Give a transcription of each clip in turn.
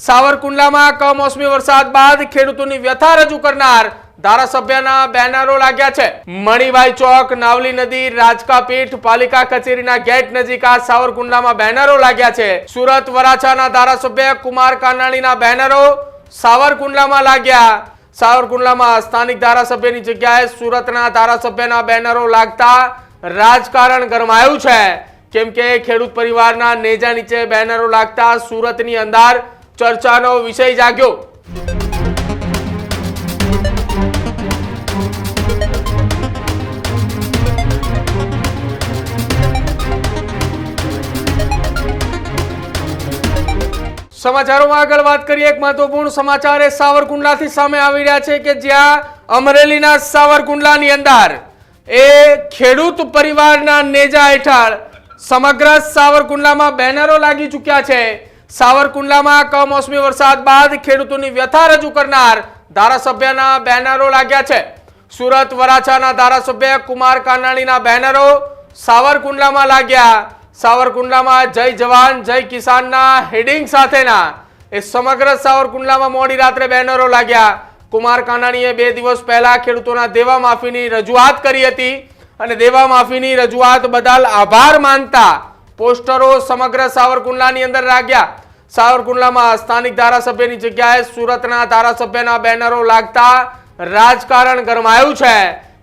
સાવરકુંડલામાં કમોસમી વરસાદ બાદ ખેડૂતોની વ્યથા રજૂ કરનાર ધારાસભ્યના બેનરો લાગ્યા છે. મણિભાઈ ચોક, નાવલી નદી રાજકા પીઠ પાલિકા કચેરીના ગેટ નજીક આ સાવરકુંડલામાં બેનરો લાગ્યા છે. સુરત વરાછાના ધારાસભ્ય કુમાર કાનાણીના બેનરો સાવરકુંડલામાં લાગ્યા. સાવરકુંડલામાં સ્થાનિક ધારાસભ્યની જગ્યાએ સુરતના ધારાસભ્યના બેનરો લાગતા રાજકારણ ગરમાયું છે. કેમ કે ખેડૂત પરિવારના નેજા નીચે બેનરો લાગતા સુરતની અંદર ચર્ચાનો વિષય જાગ્યો. સમાચારોમાં આગળ વાત કરીએ, એક મહત્વપૂર્ણ સમાચાર એ સાવરકુંડલાથી સામે આવી રહ્યા છે કે જ્યાં અમરેલીના સાવરકુંડલાની અંદર એ ખેડૂત પરિવારના નેજા હેઠળ સમગ્ર સાવરકુંડલામાં બેનરો લાગી ચૂક્યા છે. સાવરકુંડલામાં કમોસમી વરસાદ બાદ ખેડૂતોની વ્યથા રજૂ કરનાર ધારાસભ્યના બેનરો લાગ્યા છે. સુરત વરાછાના ધારાસભ્ય કુમાર કાનાણીના બેનરો સાવરકુંડલામાં લાગ્યા. સાવરકુંડલામાં જય જવાન, જય કિસાનના હેડિંગ સાથેના એ સમગ્ર સાવરકુંડલામાં મોડી રાત્રે બેનરો લાગ્યા. કુમાર કાનાણીએ બે દિવસ પહેલા ખેડૂતોના દેવા માફીની રજૂઆત કરી હતી અને દેવા માફીની રજૂઆત બદલ આભાર માનતા પોસ્ટરો સમગ્ર સાવરકુંડલાની અંદર લાગ્યા સાવરકુંડલામાં સ્થાનિક ધારાસભ્યની જગ્યાએ સુરતના ધારાસભ્યના બેનરો લાગતા રાજકારણ ગરમાયું છે.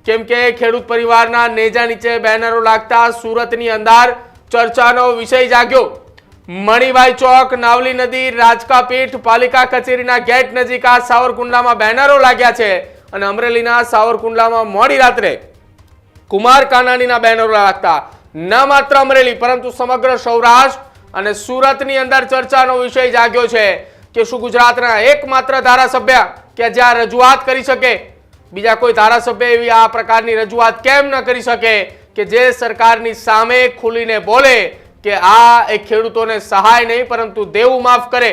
કેમ કે ખેડૂત પરિવારના નેજા નીચે બેનરો લાગતા સુરતની અંદર ચર્ચાનો વિષય જાગ્યો. મણિભાઈ ચોક, નાવલી નદી રાજકા પીઠ પાલિકા કચેરીના ગેટ નજીક આ સાવરકુંડલામાં બેનરો લાગ્યા છે અને અમરેલીના સાવરકુંડલામાં મોડી રાત્રે કુમાર કાનાણીના બેનરો લાગતા. ન માત્ર અમરેલી, પરંતુ સમગ્ર સૌરાષ્ટ્ર અને સુરતની અંદર ચર્ચાનો વિષય જાગ્યો છે કે શું ગુજરાતના એકમાત્ર ધારાસભ્ય કે જ્યાં રજૂઆત કરી શકે? બીજા કોઈ ધારાસભ્ય એવી આ પ્રકારની રજૂઆત કેમ ન કરી શકે કે જે સરકારની સામે ખુલીને બોલે કે આ એ ખેડૂતોને સહાય નહીં, પરંતુ દેવું માફ કરે?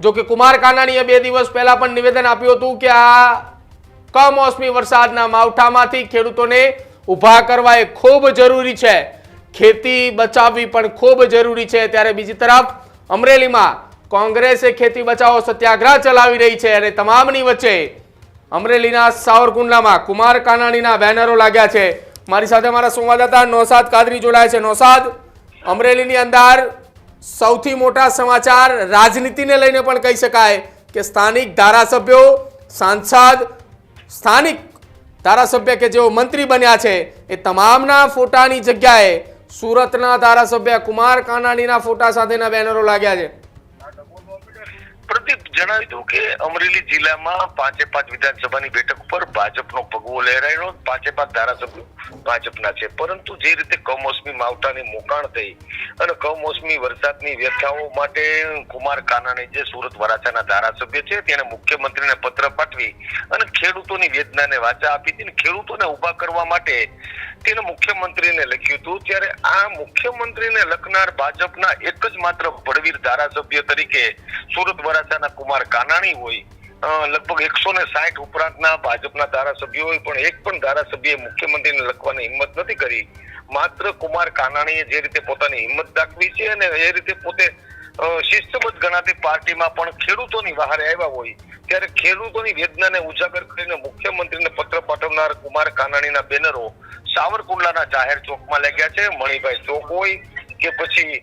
જો કે કુમાર કાનાણીએ બે દિવસ પહેલા પણ નિવેદન આપ્યું હતું કે આ કમોસમી વરસાદના માવઠામાંથી ખેડૂતોને ઊભા કરવા એ ખૂબ જરૂરી છે. ખેતી બચાવવી પણ ખૂબ જરૂરી છે. ત્યારે બીજી તરફ અમરેલીમાં કોંગ્રેસે ખેતી બચાવો સત્યાગ્રહ ચલાવી રહી છે અને તમામની વચ્ચે અમરેલીના સાવરકુંડલામાં કુમાર કાનાણીના બેનરો લાગ્યા છે. મારી સાથે મારા સંવાદદાતા નૌસાદ કાદરી જોડાય છે. નૌસાદ, અમરેલીની અંદર સૌથી મોટા સમાચાર રાજનીતિને લઈને પણ કહી શકાય કે સ્થાનિક ધારાસભ્યો, સાંસદ, સ્થાનિક ધારાસભ્ય કે જેઓ મંત્રી બન્યા છે, એ તમામના ફોટાની જગ્યાએ સુરતના ધારાસભ્ય કુમાર કાનાણીના ફોટા સાથેના બેનરો લાગ્યા છે. પ્રદીપ, જણાવી દઉં કે અમરેલી જિલ્લામાં પાંચે પાંચ વિધાનસભાની બેઠક ઉપર ભાજપનો પગવો લહેરાયેલો, પાંચે પાંચ ધારાસભ્યો ભાજપના છે. પરંતુ જે રીતે કમોસમી માવઠાની મોકાણ થઈ અને કમોસમી વરસાદની વ્યથાઓ માટે કુમાર કાનાણી જે સુરત વરાછાના ધારાસભ્ય છે તેને મુખ્યમંત્રીને પત્ર પાઠવી અને ખેડૂતોની વેદનાને વાચા આપી હતી ખેડૂતોને ઊભા કરવા માટે તેને મુખ્યમંત્રીને લખ્યું હતું. ત્યારે આ મુખ્યમંત્રીને લખનાર ભાજપના એક જ માત્ર બળવીર ધારાસભ્ય તરીકે સુરત વરાછાના કુમાર કાનાણી હોય લગભગ એકસો ને સાઠ ઉપરાંતના ભાજપના ધારાસભ્યો હોય, પણ એક પણ ધારાસભ્યએ મુખ્યમંત્રીને લખવાની હિંમત નથી કરી. માત્ર કુમાર કાનાણીએ જે રીતે પોતાની હિંમત દાખવી છે અને એ રીતે પોતે શિસ્તબદ્ધ ગણાતી પાર્ટીમાં પણ ખેડૂતોની વહારે આવ્યા હોય, ત્યારે ખેડૂતોની વેદનાને ઉજાગર કરીને મુખ્યમંત્રીને પત્ર પાઠવનાર કુમાર કાનાણીના બેનરો સાવરકુંડલાના જાહેર ચોકમાં લાગ્યા છે. મણિભાઈ ચોક હોય કે પછી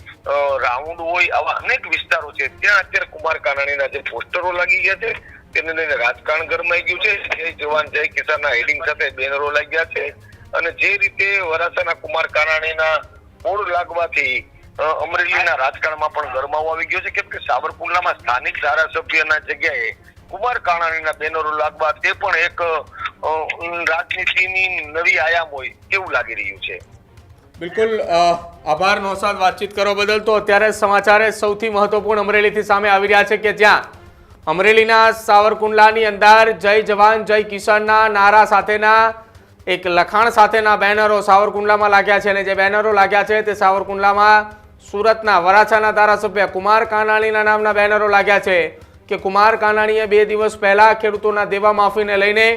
રાઉન્ડ હોય આવા અનેક વિસ્તારો છે. ત્યાં અત્યારે કુમાર કાનાણીના જે પોસ્ટરો લાગી ગયા છે, તેને લઈને રાજકારણ ગરમાઈ ગયું છે. જય જવાન, જય કિસાનના હેડિંગ સાથે બેનરો લાગ્યા છે. અને જે રીતે વરાછાના કુમાર કાનાણીના બોર્ડ લાગવાથી અમરેલીના રાજકારણમાં પણ ગરમાવો આવી ગયો છે. કેમ કે સાવરકુંડલામાં સ્થાનિક ધારાસભ્યના જગ્યાએ કુમાર કાનાણીના બેનરો લાગવા તે પણ એક રાજનીતિની નવી આયામ હોય એવું લાગી રહ્યું છે? બિલકુલ આભાર નૌસાદ વાતચીત કરવા બદલ તો અત્યારે સમાચારે સૌથી મહત્વપૂર્ણ અમરેલીથી સામે આવી રહ્યા છે કે જ્યાં? અમરેલીના સાવરકુંડલાની અંદર જય જવાન, જય કિસાનના નારા સાથેના એક લખાણ સાથેના બેનરો સાવરકુંડલામાં લાગ્યા છે અને જે બેનરો લાગ્યા છે તે સાવરકુંડલામાં સુરતના વરાછાના ધારાસભ્ય કુમાર કાનાણીના નામના બેનરો લાગ્યા છે કે કુમાર કાનાણીએ બે દિવસ પહેલા ખેડૂતોના દેવા માફીને લઈને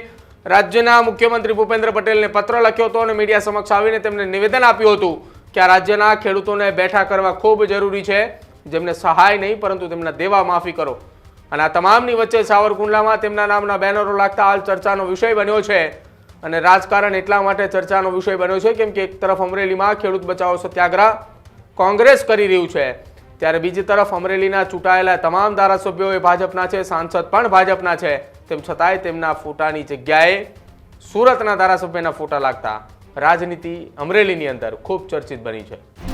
રાજ્યના મુખ્યમંત્રી ભૂપેન્દ્ર પટેલને પત્ર લખ્યો હતો અને મીડિયા સમક્ષ આવીને તેમને નિવેદન આપ્યું હતું કે આ રાજ્યના ખેડૂતોને બેઠા કરવા ખૂબ જરૂરી છે, જેમને સહાય નહીં, પરંતુ તેમના દેવા માફી કરો. અને આ તમામની વચ્ચે સાવરકુંડલામાં તેમના નામના બેનરો લાગતા હાલ ચર્ચાનો વિષય બન્યો છે. અને રાજકારણ એટલા માટે ચર્ચાનો વિષય બન્યો છે, કેમ કે એક તરફ અમરેલીમાં ખેડૂત બચાવો સત્યાગ્રહ કોંગ્રેસ કરી રહ્યું છે. ત્યારે બીજી તરફ અમરેલીના ચૂંટાયેલા તમામ ધારાસભ્યો એ ભાજપના છે, સાંસદ પણ ભાજપના છે. તેમ છતાંય તેમના ફોટાની જગ્યાએ સુરતના ધારાસભ્યના ફોટા લાગતા રાજનીતિ અમરેલીની અંદર ખૂબ ચર્ચિત બની છે.